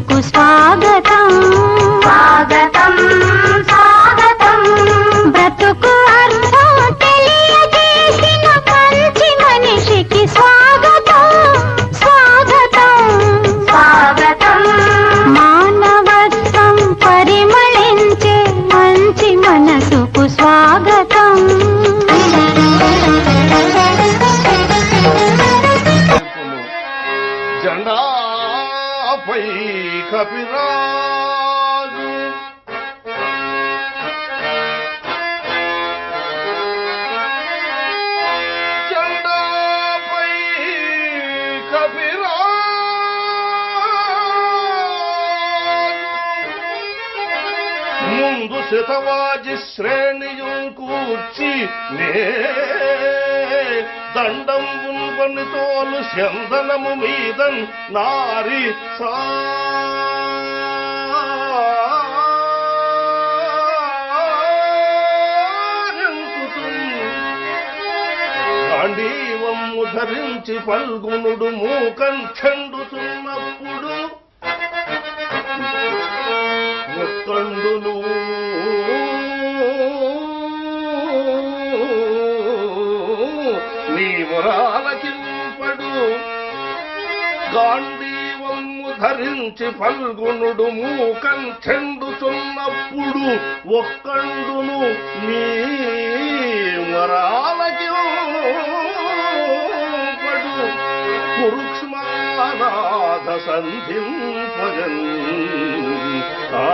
స్వాగతం. స్వాగతం స్వాగతం. బ్రతుకు అర్థం తెలియజేసిన మంచి మనిషికి స్వాగతం. స్వాగతం. స్వాగతం. మానవత్వం పరిమళించే మంచి మనసుకు స్వాగతం. చెప్పుము. జెండాపై కపిరాజు జెండాపై కపిరాజు ముందు శతవాజి శ్రేణియుం కూర్చి నే దండం ఉన్వని తోలు చందనము మీదన్ నారి గాంధీవమ్ము ధరించి పల్గునుడు మూకం చెండుతున్నప్పుడు ఒక్కండును నీ మురాలకింపడు గాంధీవమ్ము ధరించి ఫల్గునుడు మూకం చెందుతున్నప్పుడు ఒక్కండును నీ మరాలకింపడు కురుక్ష్మానాథ సంధింపగన్. ఆ